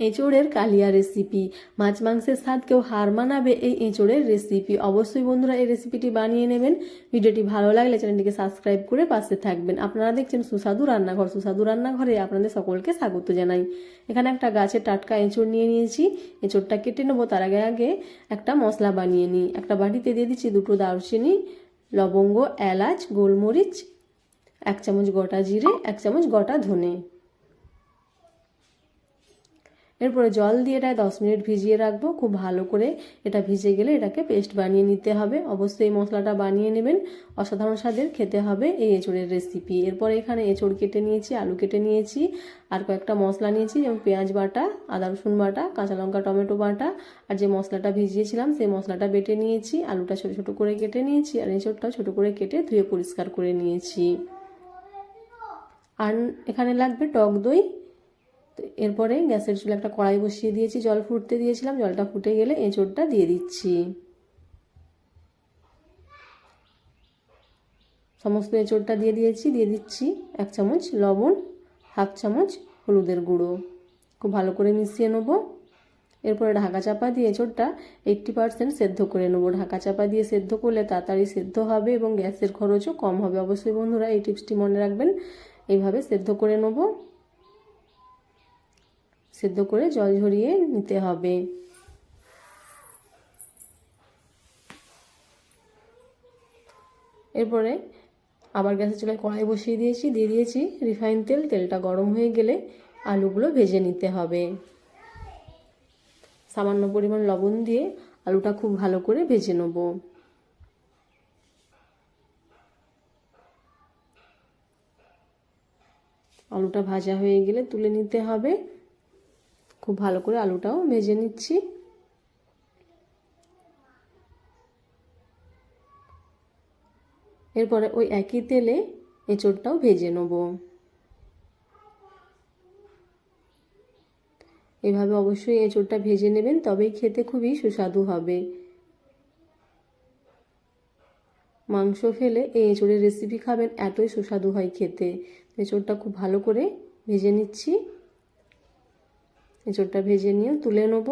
এঁচোড়ের কালিয়া recipe মাছ মাংসের স্বাদ কেউ হার মানাবে এই এঁচোড়ের রেসিপি অবশ্যই বন্ধুরা এই রেসিপিটি বানিয়ে নেবেন। ভিডিওটি ভালো লাগলে চ্যানেলটিকে সাবস্ক্রাইব করে পাশে থাকবেন। আপনারা দেখছেন সুস্বাদু রান্নাঘর। সুস্বাদু রান্নাঘরে আপনাদের সকলকে স্বাগত জানাই। এখানে একটা গাছের টাটকা এঁচোড় নিয়ে নিয়েছি। এঁচোড়টা কেটে নেব। তার আগে আগে একটা মশলা বানিয়ে নিই। একটা বাটিতে দিয়ে দিচ্ছি দুটো দারচিনি, লবঙ্গ, এলাচ, গোলমরিচ, এক চামচ গোটা জিরে, এক চামচ গোটা ধনে। এরপরে জল দিয়ে এটা দশ মিনিট ভিজিয়ে রাখব। খুব ভালো করে এটা ভিজে গেলে এটাকে পেস্ট বানিয়ে নিতে হবে। অবশ্যই এই মশলাটা বানিয়ে নেবেন। অসাধারণ স্বাদের খেতে হবে এই এঁচড়ের রেসিপি এরপরে এখানে এঁচড় কেটে নিয়েছি, আলু কেটে নিয়েছি, আর কয়েকটা মশলা নিয়েছি, যেমন পেঁয়াজ বাটা, আদা রসুন বাটা, কাঁচা লঙ্কা, টমেটো বাটা, আর যে মশলাটা ভিজিয়েছিলাম সেই মশলাটা বেটে নিয়েছি, আলুটা ছোটো ছোটো করে কেটে নিয়েছি, আর এঁচড়টাও ছোটো করে কেটে ধুয়ে পরিষ্কার করে নিয়েছি। আর এখানে লাগবে টক দই তো এরপরে গ্যাসের চুলে একটা কড়াই বসিয়ে দিয়েছি, জল ফুটতে দিয়েছিলাম, জলটা ফুটে গেলে এঁচোড়টা দিয়ে দিচ্ছি। সমস্ত এঁচোড়টা দিয়ে দিয়েছি, দিয়ে দিচ্ছি এক চামচ লবণ, হাফ চামচ হলুদের গুঁড়ো। খুব ভালো করে মিশিয়ে নেব। এরপরে ঢাকা চাপা দিয়ে এঁচোড়টা এইট্টি পারসেন্ট সেদ্ধ করে নেব। ঢাকা চাপা দিয়ে সেদ্ধ করলে তাড়াতাড়ি সেদ্ধ হবে এবং গ্যাসের খরচও কম হবে। অবশ্যই বন্ধুরা এই টিপসটি মনে রাখবেন। এইভাবে সেদ্ধ করে নেব। সেদ্ধ করে জল ঝরিয়ে নিতে হবে। এরপরে আবার গ্যাসের চুলায় কড়াই বসিয়ে দিয়েছি, দিয়ে দিয়েছি রিফাইন তেল। তেলটা গরম হয়ে গেলে আলুগুলো ভেজে নিতে হবে। সামান্য পরিমাণ লবণ দিয়ে আলুটা খুব ভালো করে ভেজে নেব। আলুটা ভাজা হয়ে গেলে তুলে নিতে হবে। খুব ভালো করে আলুটাও ভেজে নিচ্ছি। এরপরে ওই একই তেলে এঁচোড়টাও ভেজে নেব। এভাবে অবশ্যই এঁচোড়টা ভেজে নেবেন, তবেই খেতে খুবই সুস্বাদু হবে। মাংস ফেলে এই এঁচোড়ের রেসিপি খাবেন, এতই সুস্বাদু হয় খেতে। এঁচোড়টা খুব ভালো করে ভেজে নিচ্ছি। এঁচোড়টা ভেজে নিয়ে তুলে নেব।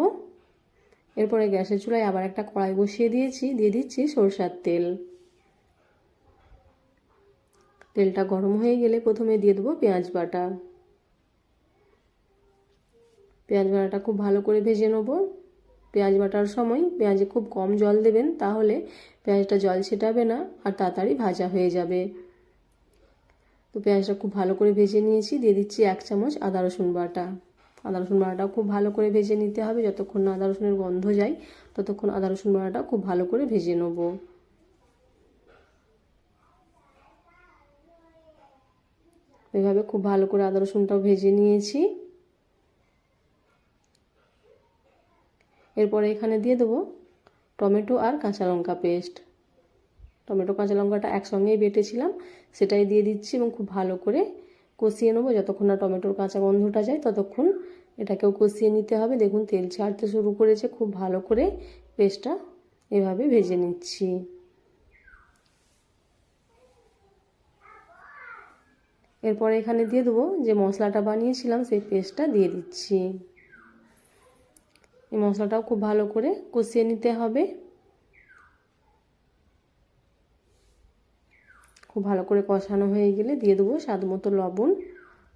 এরপরে গ্যাসের চুলায় আবার একটা কড়াই বসিয়ে দিয়েছি, দিয়ে দিচ্ছি সরষার তেল। তেলটা গরম হয়ে গেলে প্রথমে দিয়ে দেবো পেঁয়াজ বাটা। পেঁয়াজ বাটাটা খুব ভালো করে ভেজে নেব। পেঁয়াজ বাটার সময় পেঁয়াজে খুব কম জল দেবেন, তাহলে পেঁয়াজটা জল ছেটাবে না আর তাড়াতাড়ি ভাজা হয়ে যাবে। তো পেঁয়াজটা খুব ভালো করে ভেজে নিয়েছি, দিয়ে দিচ্ছি এক চামচ আদা রসুন বাটা। আদা রসুন বাটাটাও খুব ভালো করে ভেজে নিতে হবে। যতক্ষণ না আদা রসুনের গন্ধ যায়, ততক্ষণ আদা রসুন বাটাটাও খুব ভালো করে ভেজে নেব। এভাবে খুব ভালো করে আদা রসুনটাও ভেজে নিয়েছি। এরপরে এখানে দিয়ে দেবো টমেটো আর কাঁচা লঙ্কা পেস্ট। টমেটো কাঁচা লঙ্কাটা একসঙ্গেই বেটেছিলাম, সেটাই দিয়ে দিচ্ছি এবং খুব ভালো করে কষিয়ে নেব, যতক্ষণ না টমেটোর কাঁচা গন্ধটা যায় ততক্ষণ এটাকেও কষিয়ে নিতে হবে। দেখুন, তেল ছাড়তে শুরু করেছে, খুব ভালো করে পেস্টটা এভাবে ভেজে নিচ্ছি। এরপরে এখানে দিয়ে দেবো যে মশলাটা বানিয়েছিলাম, সেই পেস্টটা দিয়ে দিচ্ছি। এই মশলাটাও খুব ভালো করে কষিয়ে নিতে হবে। খুব ভালো করে কষানো হয়ে গেলে দিয়ে দেবো স্বাদ মতো লবণ,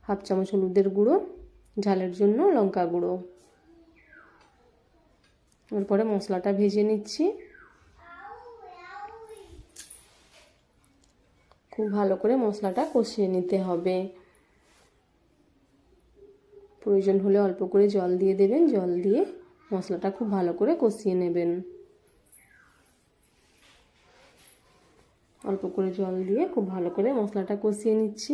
হাফ চামচ হলুদের গুঁড়ো, ঝালের জন্য লঙ্কা গুঁড়ো। এরপরে মশলাটা ভেজে নিচ্ছি। খুব ভালো করে মশলাটা কষিয়ে নিতে হবে। প্রয়োজন হলে অল্প করে জল দিয়ে দেবেন, জল দিয়ে মশলাটা খুব ভালো করে কষিয়ে নেবেন। অল্প করে জল দিয়ে খুব ভালো করে মশলাটা কষিয়ে নিচ্ছি।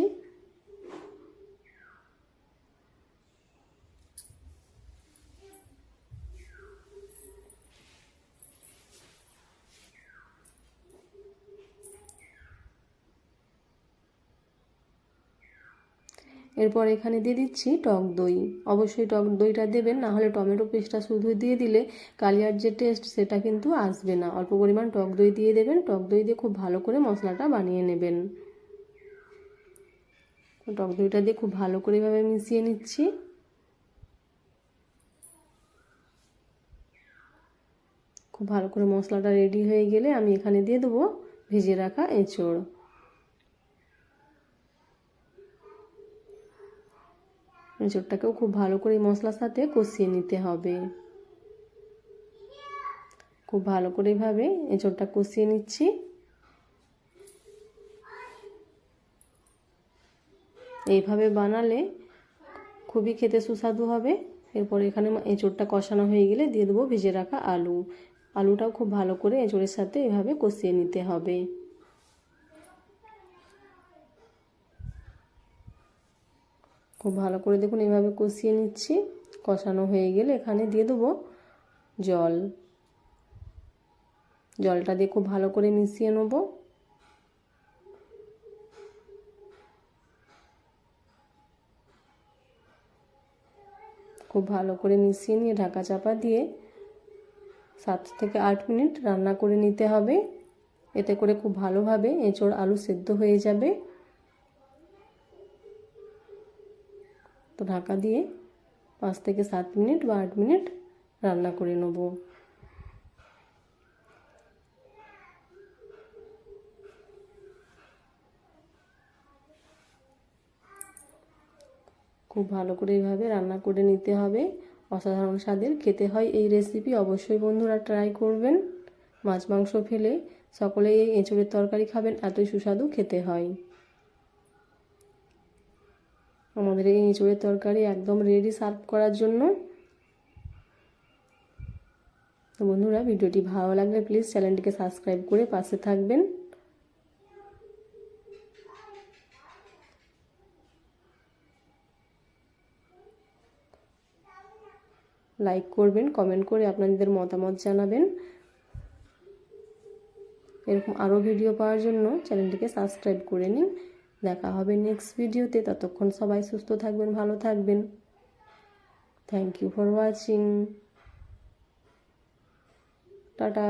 এরপর এখানে দিয়ে দিচ্ছি টক দই। অবশ্যই টক দইটা দেবেন না হলে টমেটো পেস্টটা শুধু দিয়ে দিলে কালিয়ার যে টেস্ট সেটা কিন্তু আসবে না। অল্প পরিমাণ টক দই দিয়ে দেবেন, টক দই দিয়ে খুব ভালো করে মশলাটা বানিয়ে নেবেন। টক দইটা দিয়ে খুব ভালো করে এভাবে মিশিয়ে নিচ্ছি। খুব ভালো করে মশলাটা রেডি হয়ে গেলে আমি এখানে দিয়ে দেবো ভেজে রাখা এঁচড়। এঁচড়টাকেও খুব ভালো করে মশলার সাথে কষিয়ে নিতে হবে। খুব ভালো করে এভাবে এঁচড়টা কষিয়ে নিচ্ছি। এইভাবে বানালে খুবই খেতে সুস্বাদু হবে। এরপর এখানে এঁচড়টা কষানো হয়ে গেলে দিয়ে দেবো ভেজে রাখা আলু। আলুটাও খুব ভালো করে এঁচড়ের সাথে এভাবে কষিয়ে নিতে হবে। খুব ভালো করে দেখুন এভাবে কষিয়ে নিচ্ছি। কষানো হয়ে গেলে এখানে দিয়ে দেবো জল। জলটা দিয়ে খুব ভালো করে মিশিয়ে নেব। খুব ভালো করে মিশিয়ে নিয়ে ঢাকা চাপা দিয়ে সাত থেকে আট মিনিট রান্না করে নিতে হবে। এতে করে খুব ভালোভাবে এঁচড় আলু সেদ্ধ হয়ে যাবে। তো ঢাকা দিয়ে পাঁচ থেকে সাত মিনিট বা আট মিনিট রান্না করে নেব। খুব ভালো করে এইভাবে রান্না করে নিতে হবে। অসাধারণ স্বাদের খেতে হয় এই রেসিপি অবশ্যই বন্ধুরা ট্রাই করবেন। মাছ মাংস ফেলে সকলে এই এঁচড়ের তরকারি খাবেন, এতই সুস্বাদু খেতে হয়। আমাদের এই এঁচড়ের তরকারি একদম রেডি সার্ভ করার জন্য। তো বন্ধুরা, ভিডিওটি ভালো লাগলে প্লিজ চ্যানেলটিকে সাবস্ক্রাইব করে পাশে থাকবেন। লাইক করবেন কমেন্ট করে আপনাদের মতামত জানাবেন। এরকম আরও ভিডিও পাওয়ার জন্য চ্যানেলটিকে সাবস্ক্রাইব করে নিন। দেখা হবে নেক্সট ভিডিওতে ততক্ষণ সবাই সুস্থ থাকবেন, ভালো থাকবেন। Thank you for watching tata.